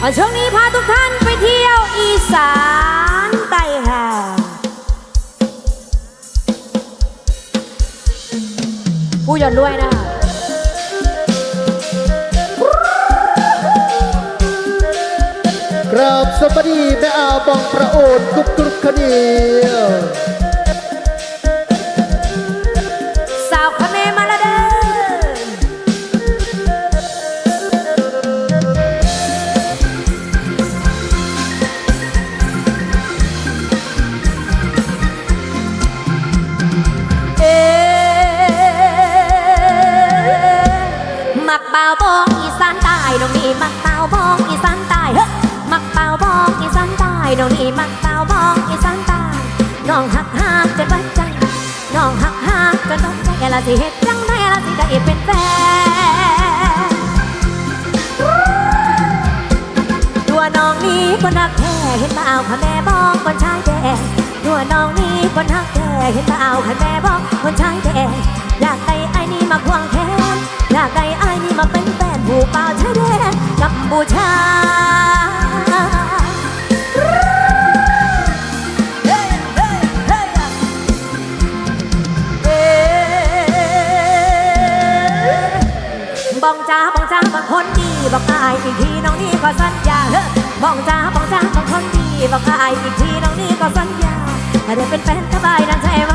เอาช่วงนี้พาทุกท่านไปเที่ยวอีสานใต้ค่ะผู้ยอนด้วยนะคะกราบสวัสดีแม่อาบองประโอนกุ๊กกุ๊กคดี น้องนี่มักเป่าบองอีสานต้น้องหักหักจนวัดใจน้องหักหักจนวัดใจละสิเฮ็ดจังได้ละสิได้เป็นแฟนตัวน้องนี้คนหักแท้เห็นมาเอาค่ะแม่บอกคนชายแดงตัวน้องนี้คนหักแท้เห็นมาเอาค่ะแม่บอกคนชายแดงอยากได้ไอ้นี่มาควงแขนอยากได้ไอ้นี่มาเป็นแฟนผู้เป่าชายแดนกัมพูชาบ ดีบอกอายอีกทีน้องนี่ก็สัญญาเฮ้บองจ้าบองจ้าบางคนดีบอกอายอีกทีน้องนี่ก็สัญญาถ้าได้เป็นแฟนก็บายนั่นใช่ไหม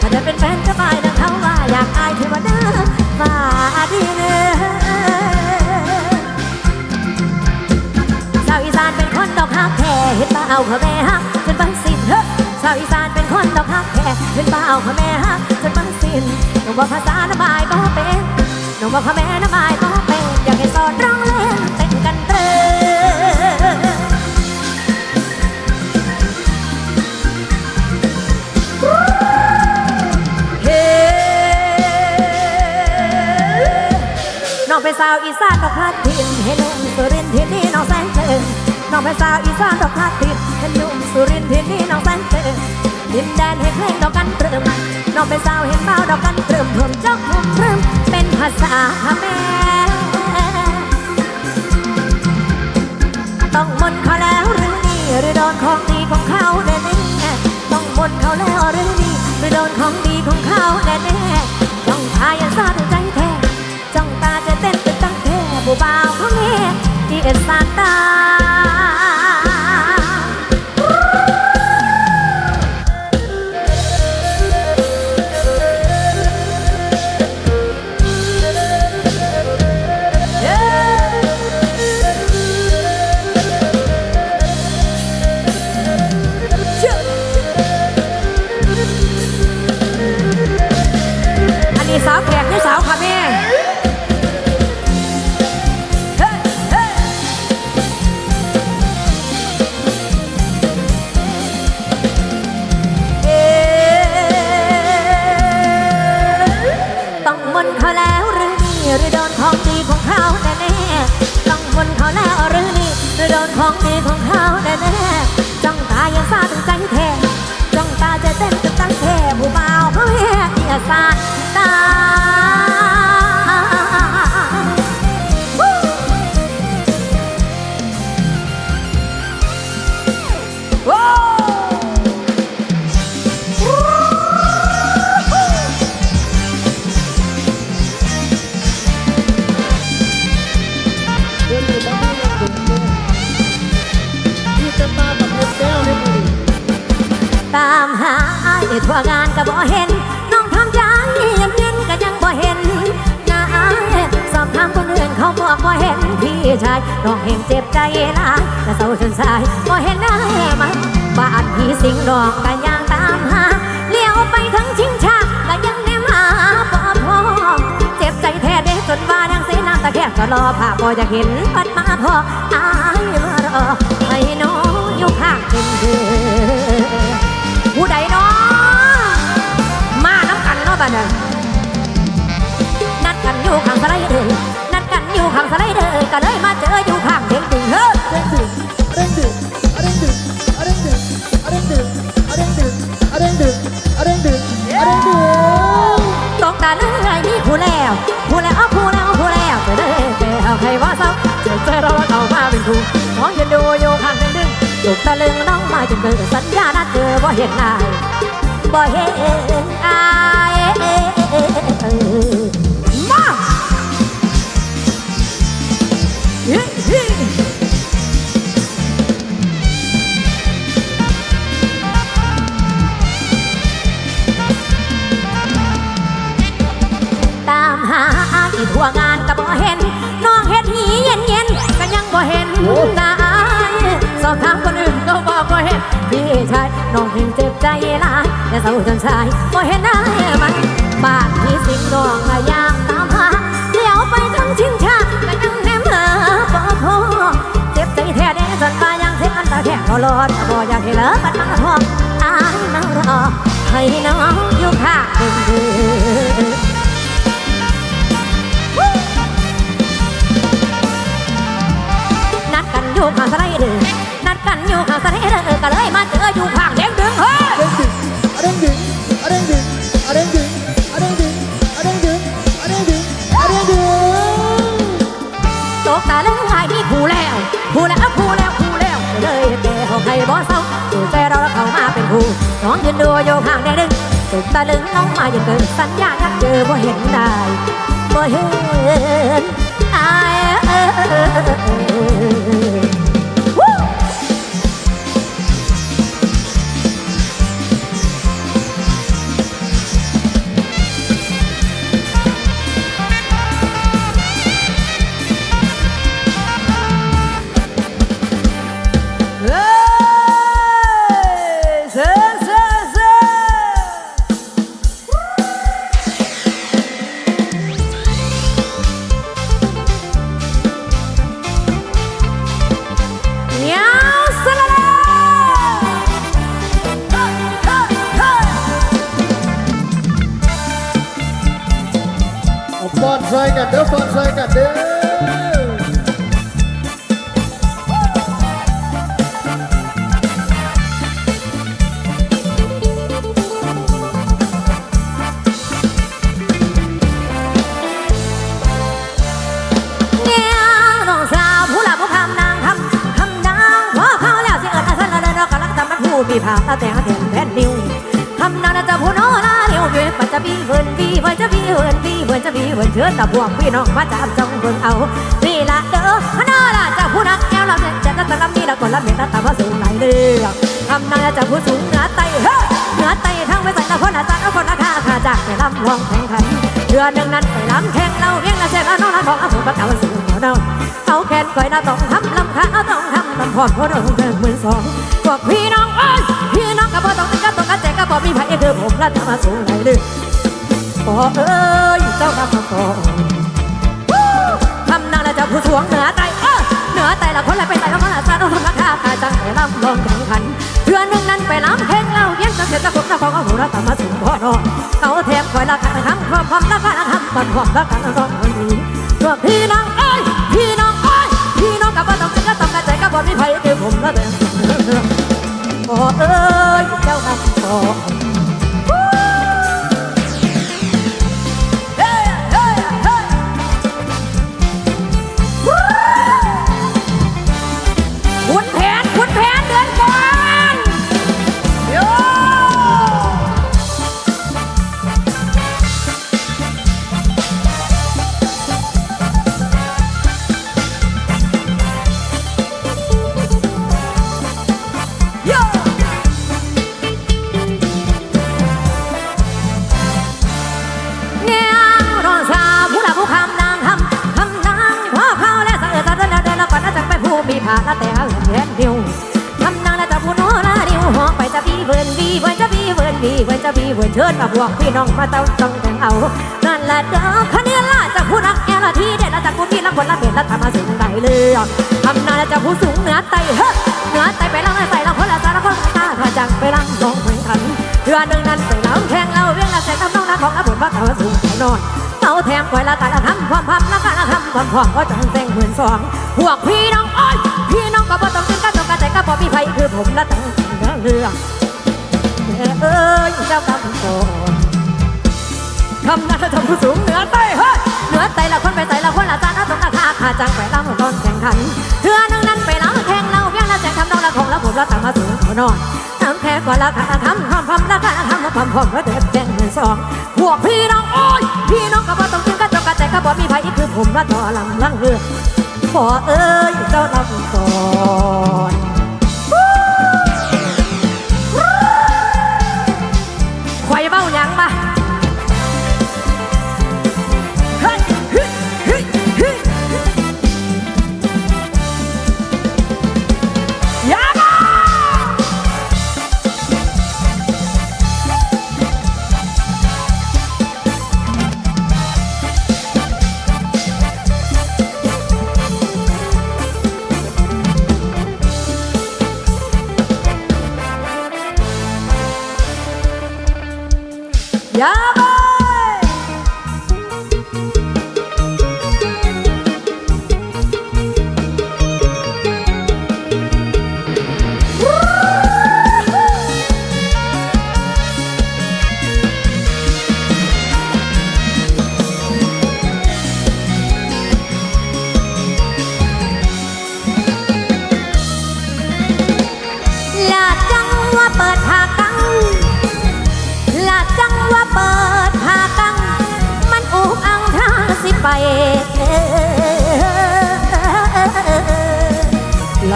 ถ้าได้เป็นแฟนก็บายนั่นเขาว่าอยากอายเทวดาฟ้าดีเนื้อสาวอีสานเป็นคนดอกฮักแท้เห็นบ่เอาเขาแม่ฮักจนบังสิ้นเฮ้สาวอีสานเป็นคนดอกฮักแท้เห็นบ่เอาเขาแม่ฮักจนบังสิ้นต้องบอกภาษาระบายก็เป็นน้องบอกพ่อแม่หน้ำอายก็เป็นอยากให้สอนร้ สาวอีสานดอกพลาดทินให้หนุ่มสุรินทร์ที่นี่น้องแสงเจิงน้องเป็นสาวอีสานดอกพลาดทินให้หนุ่มสุรินทร์ที่นี่น้องแสงเจิงดินแดนให้เพลงดอกกันเตริมน้องเป็นสาวเห็นเบาดอกกันเตริมเพิ่มจอกพุ่มเพิ่มเป็นภาษาพม่าต้องมนเขาแล้วหรือนี่หรือโดนของดีของเขาแน่ๆต้องมนเขาแล้วหรือนี่หรือโดนของดีของเขาแน่ๆจ้องตายันซาดใจแท้ ผู้บ่าวเขาแน่ที่เอ็นสาตา ชายน้องเห็นเจ็บใจหลายแต่เศร้าจนสายบ่เห็นได้มันบ้านพีสิงห์ดอกก็ยังตามหาเลี้ยวไปทั้งชิงชาก็ยังแนมาบ่พอเจ็บใจแท้เด้จนว่าดังเสน้ำตาแคบก็รอผ่าบ่อยากเห็นพัดมาพออายมารอให้น้องอยู่ข้างเป็นเดือผู้ใดเนาะมาน้ำกันเนาะบ้านนั้นนัดกันอยู่ข้างสไลเดอร์นัดกันอยู่ข้างสไลเดอร์ก็เลย ก่เอาใครว่าเศร้าเจอเอเราเรามาเป็นครูพอน้องยืนดูอยู่ข้างกันดึงจุดตะลึงน้องมาจนเกิดสัญญาณเจอบ่เห็นอายบ่เห็นอายายแต่เศร้าจนชายบ่เห็นหน้ามันบาดที่สิ่งน้องก็อยากตามหาเลี้ยวไปทั้งชิงชาก็ยังแนมหาบ่พอเจ็บใจแท้แน่จนตายังเสียอันตาแท้ก็รอดบ่อยากให้เลิกมันมาทองอายนั่งรอให้น้องอยู่ข้างเดิมนัดกันอยู่ข้างสไลเดอร์นัดกันอยู่ข้างสไลเดอร์ก็เลยมาเจออยู่ข้างเด ให้บ่เศร้าอยู่ใจเราแล้วเข้ามาเป็นคู่น้องยืนดูอยู่ห่างได้งดึงตกตาลึงน้องมาอย่างเกินสัญญาอยากเจอบ่เห็นได้บ่เห็นอายเออาตาแต่งแทนแผ่นนิ้วคำนางน่ะจะผู้โน้ลาเดียวเวียนปัจจบีเวินบีเวินจะบีเวินบีเวินจะบีเวินเชิญตะพวงพี่น้องมาจับจองเบิ่งเอานี่ละเด้อพนาล่ะจะผู้นักแก้วเราเนี่ยจะจะตะลำนี่ละคนละเมียตตาว่าสูงไหลเรื่องคำนางน่ะจะผู้สูงเหนือไตเฮ้เหนือไตทั้งไปใส่ละคนอาจารย์เอาคนละค่าค่าจากไปลำวงแข่งขันเดือนหนึ่งนั้นไปลำแข่งเราเวียงละเซนละน้องละทองเอาผมประกาศสูงเหัวเนา เอาแขนก่อยละต้องทำลำขาต้องทำลำพอดเพราะเราเดินหมื่นสองพวกพี่น้องเอ้ยพี่น้องกับพ่อต้องติดกับต้องกันแจกกับพ่อมีไผ่คือผมละจะมาสูงไหนเลยพ่อเอ้ยเจ้าทำมาก่อนทำนางละจะผู้สวงเหนือไตเออเหนือไตละคนละไปไตละคนละซาต้องทำราคาขาจังไปลำลองแข่งขันเดือนหนึ่งนั้นไปล้ำแข่งเราเวียงจะเสียจะผมละของเอาหัวละตามมาสูงพ่อน้องเขาแถมคอยละกันทำความความละกันทำความความละกันร้องคนนี้พวกพี่น้อง บ่มีไผเดียวผมละแต่โอ้เอ้ยเจ้านักขอ ละแต่เอาแทนเดียวคำนางน่าจะผู้โน้ละเดียวหอกไปจะบีเวิร์นบีเวิร์นจะบีเวิร์นบีเวิร์นจะบีเวิร์นเชิญมาบวกพี่น้องมาเต้าต้องแต่งเอา นั่นแหละเด้อคะแนนล่ะจากผู้รักแอละที่เด็ดละจากผู้พี่รักคนละเบ็ดละทำมาสูงใดเลยคำนางน่าจะผู้สูงเหนือไตเฮ้เหนือไตไปลังใส่ละคนละสารคนละตาถ้าจังไปลังลองแข่งขันเดือหนึ่งนั้นไปล้ำแข่งเราเวียงละแสนทำน้องนะของละผลว่าเขาสูงเขานอนเขาแถมคอยละกันละทำความพับละกันละทำความพร้อก็จังแซงหมื่นสองพวกพี่น้องอ้อยพี่น้อง ก็บ่ต้องกินกันต้องกันใจก็บ่มีไผคือผมละตั้งเรืองแม่เอ้ยเจ้ากำโตคำนั้นจะผู้สูงเหนือไตเฮ้ยเหนือไตละคนไปไตละคนละจานเอาต้องราคาขาจังไปล้ำตอนแข่งขันเดือนหนึ่งนั้นไปล้ำแข่งำนองละคงละผมละตามมาสูงหัวนอนทำแค่กว่าละคาคำพร้อมพร้อมละคาคำพร้อมพร้อมก็เด็ดแจงเงินสองพวกพี่น้องโอ้ยพี่น้องก็บ่ต้องกินก็จกกระแจก็บ่มีไผคือผมละต่อลำลังเรือ ขอเอ้ยเจ้าลำก่อน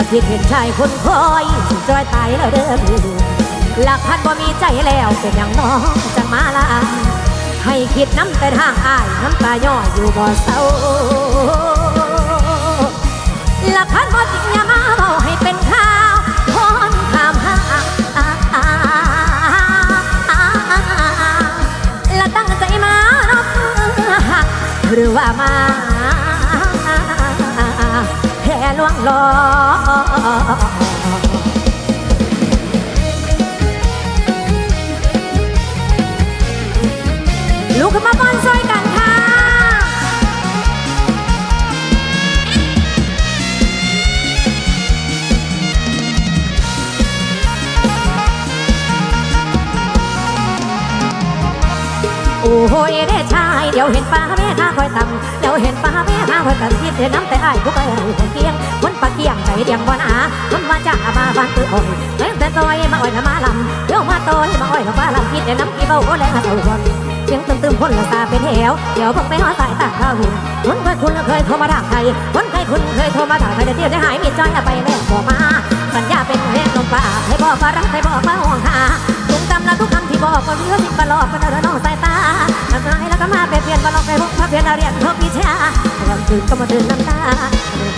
ละคิดเห็นชายคนคอยสิจอยตายแล้วเด้อหลักพันบ่มีใจแล้วเป็นอย่างน้องจังมาลาให้คิดน้ำแต่ทางอายน้ำตาย่ออยู่บ่เศร้าหลักพันบ่จริงอย่ามาเบาให้เป็นข่าวคนถามหาและตั้งใจมาเนาะหรือว่ามา ลอลุกขึ้นมาบอนซอยกันค่ะโอ้โหยเด้ชาย เดี๋ยวเห็นป้าแม่ข้าคอยตำเดี๋ยวเห็นป้าแม่ข้าคอยตำคิดเห็นน้ำแต่อ้ายผู้ไปให้คนเกียงคนปากเกียงใจเดียงบ่หนาคนมาจ้ามาบ้านตื้ออ่อยเล่นแต่ซอยมาอ่อยละมาลำเดี๋ยวมาต่อยมาอ่อยละฟ้าลำคิดเห็นน้ำกี่เบ้าโอ้แรงเต่าคนเสียงตึมตึมพ่นละตาเป็นเหวเดี๋ยวพิ่งไปหอสายตาข้าหุ่นคนเคยคุณเคยโทรมาถามใครคนเคยคุณเคยโทรมาถามใครเดี๋ยวได้หายมีจ้อยไปแล้วบอกมาสัญญาเป็นแห่งลมป่าให้บอกว่ารักให้บอกว่าห่วงหาทุกคำและทุกคำ บอกก็เรื่องที่ประหลอกเป็นอะไรน้องสายตาทำไมแล้วก็มาเปลี่ยนเปลี่ยนมาลองไปพบมาเปลี่ยนเรียนทุกวิชาเริ่มตื่นก็มาตื่นน้ำตา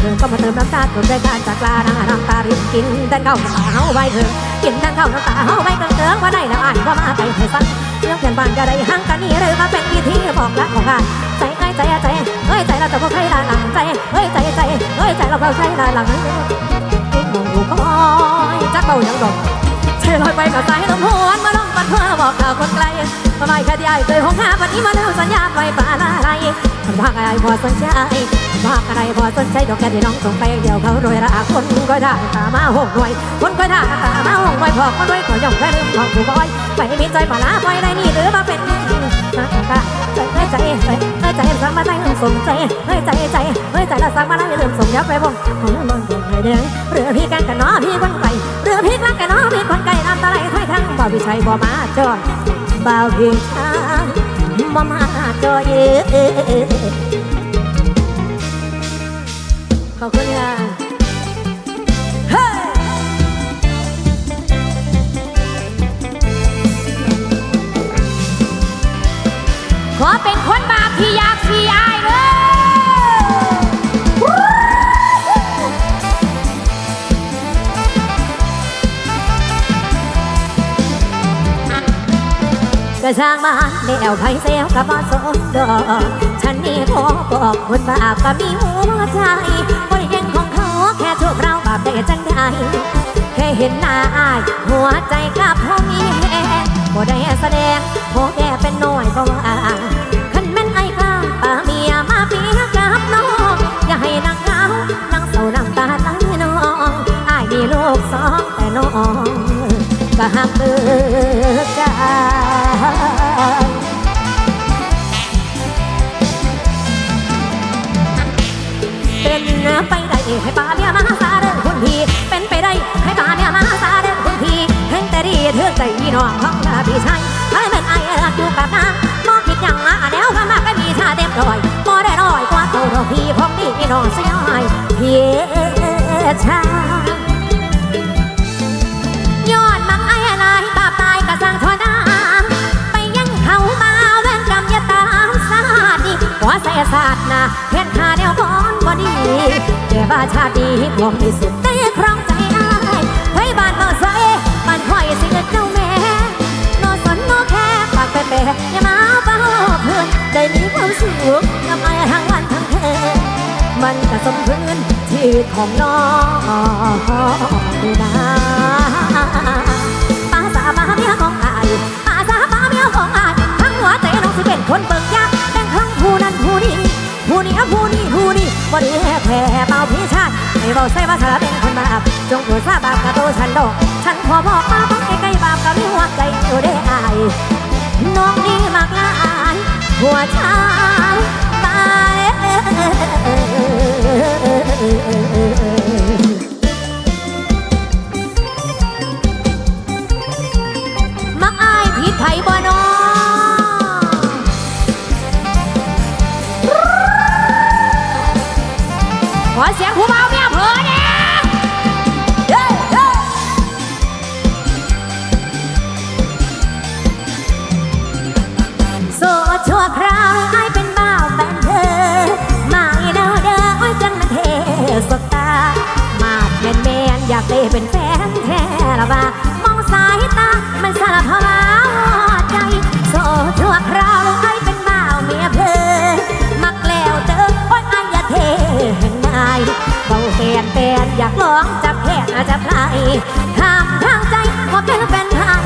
เริ่มก็มาเติมน้ำตาจนได้การจากลาน้ำน้ำตารินกินแต่เก้าน้ำตาเฮาไว้เถอะกินแต่เก้าน้ำตาเฮาไว้เกินเตือว่าได้แล้วอ่านว่ามาไปให้สั้นเรื่องเปลี่ยนบ้านก็ได้ห่างกันนี่เลยมาเป็นวิธีบอกรักของกันใจใจใจใจเฮ้ยใจเราจะพบใครลาหลังใจเฮ้ยใจใจเฮ้ยใจเราเขาใครลาหลังมองอยู่คอยจักเบายังดอก ลอยไปกับสายลมหวนมาลงปัดเพื่อบอกข่าวคนไกลมาไม่แค่ที่ไอ้เคยหงหาวันนี้มาลืมสัญญาไปป่าละไรมันว่าอะไรพอสนใจว่าอะไรพอสนใจดอกแค่ที่น้องส่งไปเดี๋ยวเขาโรยราคนก็ได้ตามาหงหน่วย คนก็ได้ตามาหงหน่วยพอคนรวยขอย่องแค่ลืมของผู้บอยไปมีใจมาลาไปได้นี่หรือมาเป็นนักกะใจใจ ส่งมใจเฮ้ยใจใจเฮ้ยใจละสั่งมาแล้วอย่าลืมสมยับไปบ่งของมันบ่ให้เด้งเรือพี่กันกันเนาะพี่คนไกลเรือพี่กันกันเนาะพี่คนไกลน้ำตาไหลถ้อยทั้งบ่าวพี่ชัยบ่มาจอดบ่าวพี่ชายบ่มาจอดเยขอบคุณค่ะ พี่ยากที่อายเลยกระช่างมาในแอวไผ่เซลกับมานสนดอกฉันนี่ขอบอกคนบาปก็มีหัวใจบริเวณของเขาแค่ชั่วคราวบาปได้จังใดแค่เห็นหน้าอาย หัวใจกับ สิให้ป้าเนี่ยมาซาเด้อคุณพี่ เป็นไปได้ให้ป้าเนี่ยมาซาเด้อคุณพี่เพ่งแต่ดีเธอใจพี่น้องของเธอพี่ชายให้เป็นไอ้รักอยู่แบบนั้นมองผิดอย่างอะแล้วก็มาก็มีชาเต็มรอยบ่ได้รอยกว่าตัวพี่ของดีน้องเสียหายพี่ชายอดมังไอ้นายบาตายกะสังทอนาไปยังเขามาแว่นกำยาตามสาดีหัวใส่ศาสตร์นะเห็นขาแนวก้อนบ่ดี แต่ว่าชาดีผมที่สุดได้ครองใจอ้ายไว้บ้านเมืองใสบ้านคอยสิเงยเจ้าแม่นอนสนนอแค่ปากแปะอย่ามาเฝ้าเพื่อนได้มีความสุขกับไอ้ทั้งวันทั้งคืนมันก็สมพื้นชีวิตของน้องนี่นะป้าสาป้าเมียของอายป้าสาป้าเมียของอายทั้งหัวใจน้องสิเป็นคนเบิกยากแต่งทั้งผู้นั้นผู้นี้ผู้นี้ผู้นี้ผู้นี้บ่ได้ แพ้แพ้เบาพี่ชายให้เบาใส่ว่าสารเป็นคนบาปจงโปรดทราบาปกับตัวฉันดอกฉันขอบอกมาพักใกล้ๆบาปกับหัวใจอยู่ได้อายน้องนี่มากหลายหัวชายตายมักอายผิดไผบ่นอ ได้เป็นแฟนแท้ละบ้ามองสายตา มันสารภาวะใจโสดชั่วคราวไอ้เป็นบ่าวเมียเพอมักแล้วเจอโอ้ยอายอย่าเทเห็นนายเบาแฟนแฟนอยากลองจับแขนจับไหล่ถามทางใจว่าเป็นแฟนไทย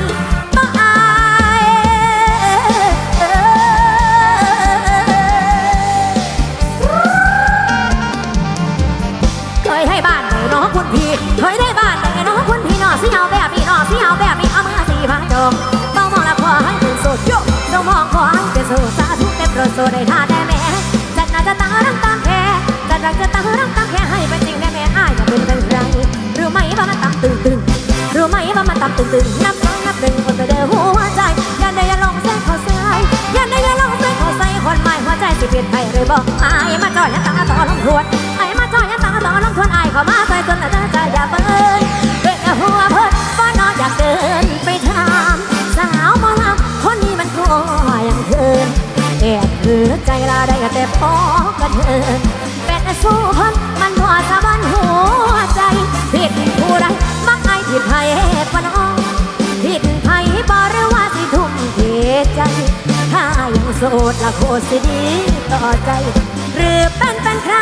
ตึงนับสองนับหนึ่งคนจะเดินหัวใจอย่าได้อย่าลงเส้นขาใส่อย่าได้อย่าลงเส้นเขาใส่คนใหม่หัวใจสิเปลี่ยนไปหรือบอกไอ้มาจ่อยยันตาต่อลงทวนไอ้มาจ่อยยันตาต่อลงทวนไอ้ข้ามาใจจนละใจอย่าเปิดเด็กหัวเพิ่นก็นอนอยากเดินไปถามสาวมอลำคนนี้มันก็ยังเทินแอบคือใจลาได้แต่พอกระเทินเป็น ใจถ้ายังโสดละโคตรสิดีต่อใจ หรือเป็นเป็นใคร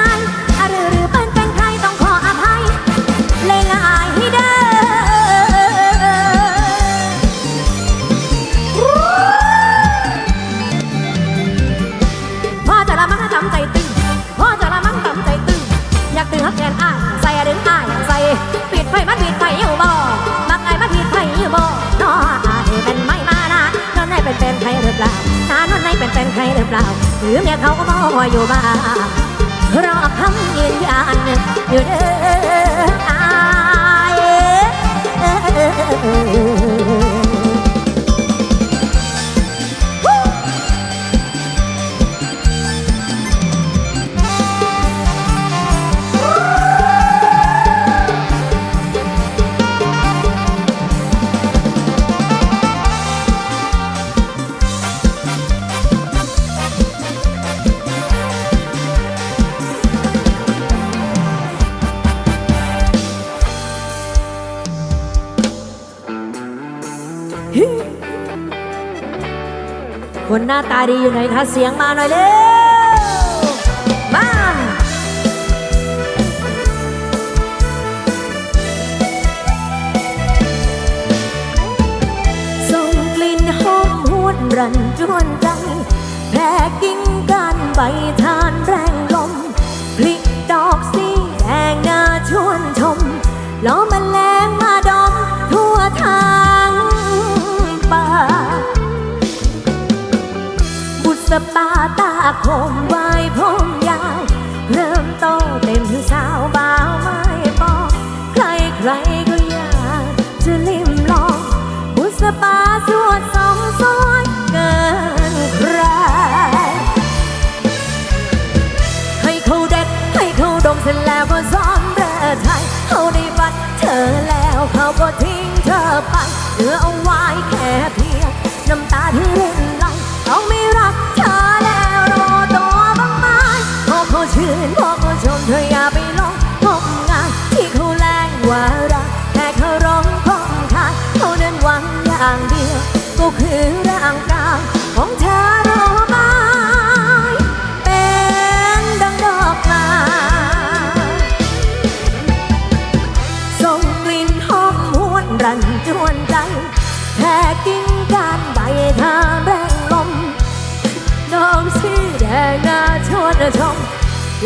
คนหน้าตาดีอยู่ไหนคะเสียงมาหน่อยเร็วมาส่งกลิ่นหอมหวนรันจวนใจแผ่กิ่งกันใบทานแรงลมพลิกดอกสีแดงน่าชวนชมล้อมแล ผมใบผมยาว เริ่มโตเต็มถึงสาวบ่าวไม่ปอกใครใครก็อยากจะลิ้มลอง บุษบาสวดสองซ้อนเกินใคร ให้เขาเด็ดให้เขาดมเสร็จแล้วก็ซ้อมระอไทยเขาได้บัดเธอแล้วเขาก็ทิ้งเธอไปเหลือเอาไว้แค่เพียงน้ำตาที่ริน นพอก็ชมเธออย่าไปหลงงมงานที่เขาแรงว่ารักแต่เขาร้องคงคายเขาเดินหวังอย่างเดียว ก็คือร่างกายของเธอ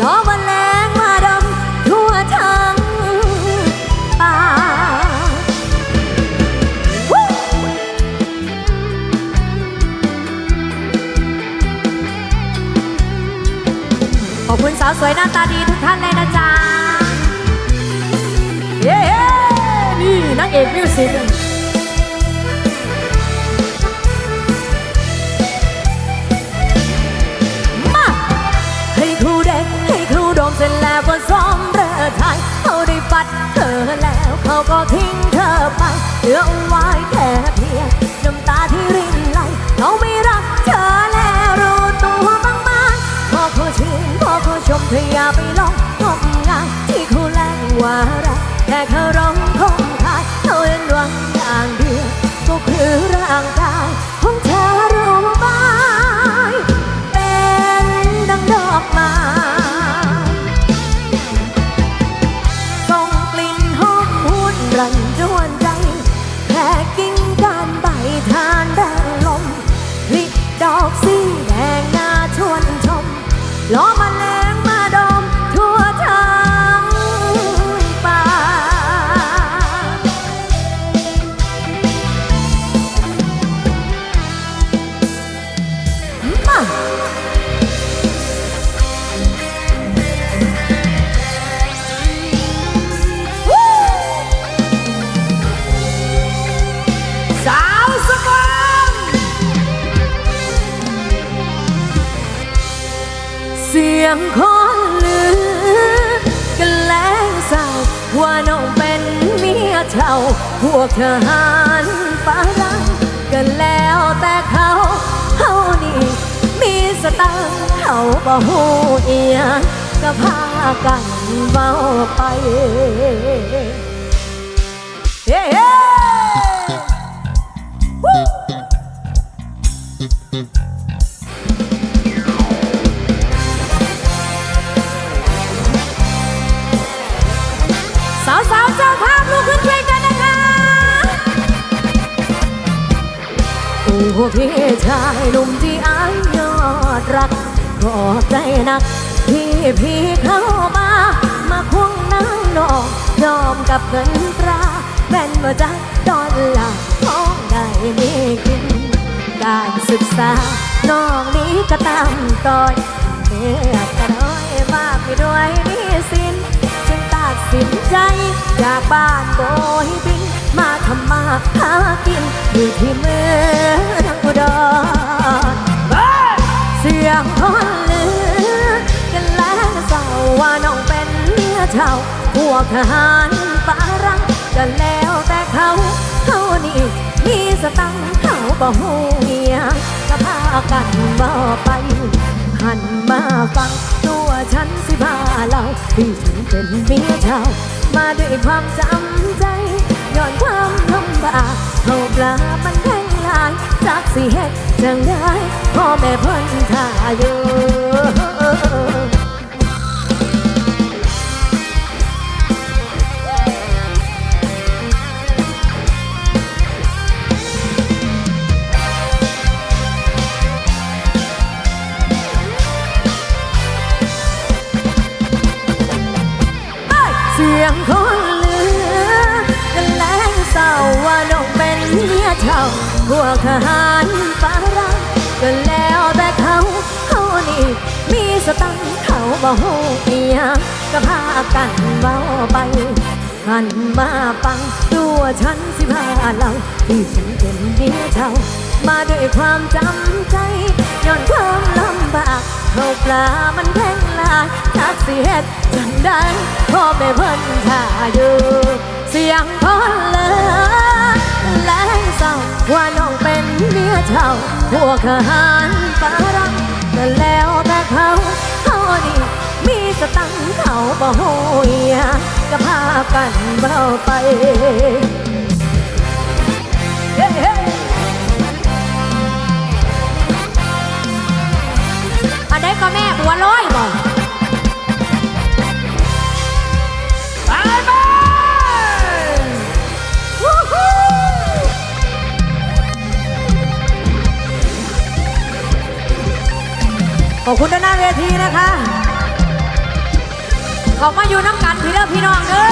ล้อมแมลงมาดมทั่วทั้งป่าขอบคุณสาวสวยหน้าตาดีทุกท่านเลยนะจ๊ะ เย้ นี่นางเอกมิวสิก แล้วเขาก็ทิ้งเธอไปเหลือไว้แค่เพียงน้ำตาที่รินไหลเขาไม่รักเธอแล้วรู้ตัวบ้างไหมพอเขาชื่นพอเขาชมเธออย่าไปลองงมงายที่เขาแลงว่ารักแต่เขาร้องคงคายเขาเล่นหวังอย่างเดียวก็คือร่างกาย เป็นเมียเช่าพวกทหารฝรั่งกันแล้วแต่เขาเขานี่มีสตังเขาบ่หูเอียงก็พากันเมาไปเฮ้ โอ้โหพี่ชายหนุ่มที่อายยอดรักขอบใจนักที่พี่เข้ามา มาควงนางนองยอมกับเงินตราแม่นมาจากดอลลาร์ท้องได้มีกิน การศึกษา น้องนี้ก็ตามต่อยเมื่อก็น้อยมากไม่ด้วยหนี่สินจึงตัดสินใจจากบ้านโบยบิน มาทำมาหากินอยู่ที่เมื หารฝรั่งกันแล้วแต่เขาเขานี่มีสตังเขาบ่หูเมียก็พากันบ่ไป หันมาฟังตัวฉันสิพาเราที่ฉันเป็นเมียเช่ามาด้วยความจำใจย้อนความลำบากเขาปลามันแพงหลายจากสิเฮ็ดจังได้พ่อแม่เพิ่นท่าอยู่ พวกทหารฝรั่งก็แล้วแต่เขาเขานี่มีสตังเขาบ่หูเมียก็พากันเบาไปหันมาฟังตัวฉันสิพาเราที่ฉันเป็นเมียเช่ามาด้วยความจำใจย้อนความลำบากเขาปลามันแพงลายทักสิเฮ็ดจังได้พ่อแม่เพิ่นท่าอยู่ เสียงคนเล เท่าพวกทหารฝรั่งแต่แล้วแต่เขาเขานี่มีสตังเขาบ่โหยก็พากันเบาไปเฮ้อันนี้ก็แม่บัวลอยบ่ ขอบคุณด้านหน้าเวทีนะคะ ขอมาอยู่น้ำกันพี่เด้อพี่น้องเด้อ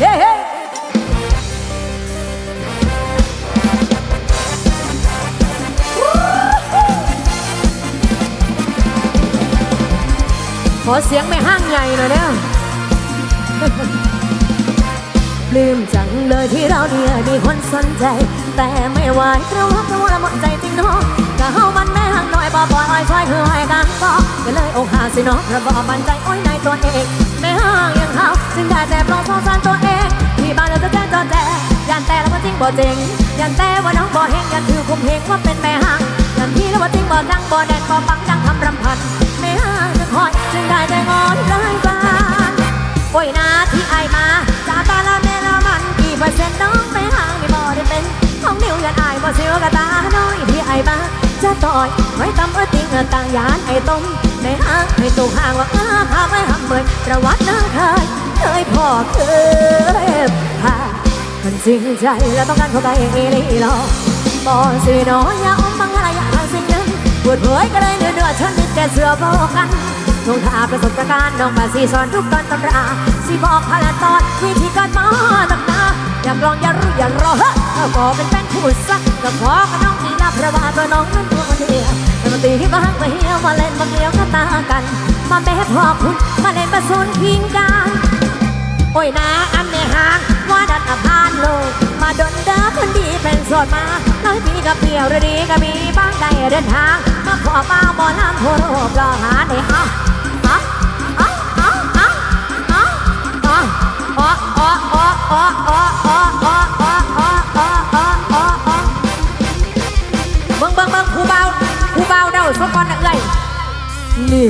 เฮ้เฮ้ขอเสียงไม่ห้างใหญ่หน่อยเนี่ย ปลืมจังเลยที่เราเนี่ยมีคนสนใจ แต่ไม่ไหวเพราะว่าเพราะว่าหมดใจจริงเนาะก็เฮามันแม่ห่างหน่อยบ่บ่อยช่วยคือให้กันก็ก็เลยอกหักสิเนาะระบอบันใจโอ้ยในตัวเองแม่ห่างยังเฮาจึงได้แต่ปลอบสงสารตัวเองที่บ้านเราจะแจ้งจอแจยันแต่แล้วว่าจริงบ่จริงยันแต่ว่าน้องบ่เฮงยันถือคุมเฮงว่าเป็นแม่ห่างยันที่แล้วว่าจริงบ่จังบ่แดนบ่ปังจังทำรำพันแม่ห่างจะคอยจึงได้แต่งอนรายการโอ้ยนาที่ไอมาจากตาละเมละมั นกี่เปอร์เซ็นน้องไปหางไม่บ่ได้เป็นของนิ้วยันอายบ่เสียวกะตาน้อยที่ไอายมาจะต่อยไว้ตำเออติงเออต่างยานไอ้ต้มในห้างให้ตูห่างว่าอ้าพาไม่หักเมยประวัตินางเคยเคยพ่อเคยพามันจริงใจแล้วต้องการเข้าไปเอลีหรอบ่สิน้อยอย่าอมบังอะไรอย่าทางสิ่งหนึ่งปวดเผยก็เลยเนื้อเนื้อชนนิดแต่เสือบอกกันลงทาประสบการณ์น้องมาสีสอนทุกตอนตำราสีบอกพลันตอนวิธีการมาตั้ง อยากลองอย่ารู้อย่ารอเฮ้ยถ้าขอเป็นแฟนคู่สักก็ขอกับน้องนี่ละเพราะว่าตัวน้องนั้นตัวคนเดียวแต่มาตีที่บ้านมาเหี่ยวมาเล่นมาเลียวกันตากัน มาแม่พอคุณมาเล่นมาซุนพิงกันโอ้ยนาอันไม่ห่างว่าดันอภานโลกมาดนเด้อคนดีเป็นโสดมาน้อยพี่กับเพียวระดีก็มีบ้างได้เดินทางมาขอมาบ่อน้ำโพรบรอหาได้เอ เบิ่งเบิ่งเบิ่งผู้เบาผู้เบาเดาสกอนน่ะเอ้ยนี่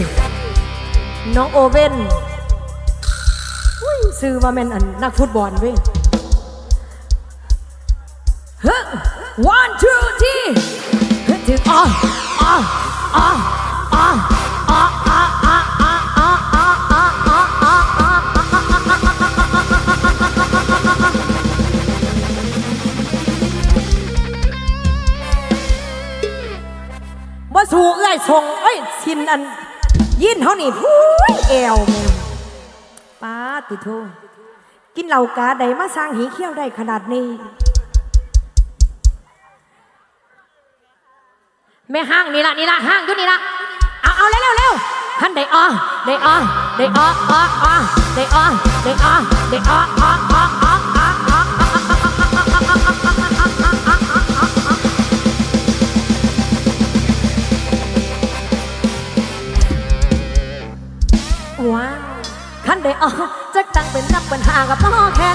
น้องโอเว่นซื้อมาเป็นอันนักฟุตบอลเว้ยเฮ้ one two three ถึงอ๋ออ๋ออ๋อ งเอ้ยชินอันยินเท่านี่พู้ยแอวแม่งป้าติโทกินเหล่ากาใดมาสร้างหีเขี้ยวได้ขนาดนี้ แม่ห้างนี่ละนี่ละห้างอยู่นี่ละเอาเอาเร็วเร็วเร็วขันได้อ้อได้อ้อได้อ้ออ้ออ้อได้อ้อได้อ้อได้อ้ออ้ออ้ออ้ออ้อ ได้ออกจักตั้งเป็นนักปัญหากับพ่อแค่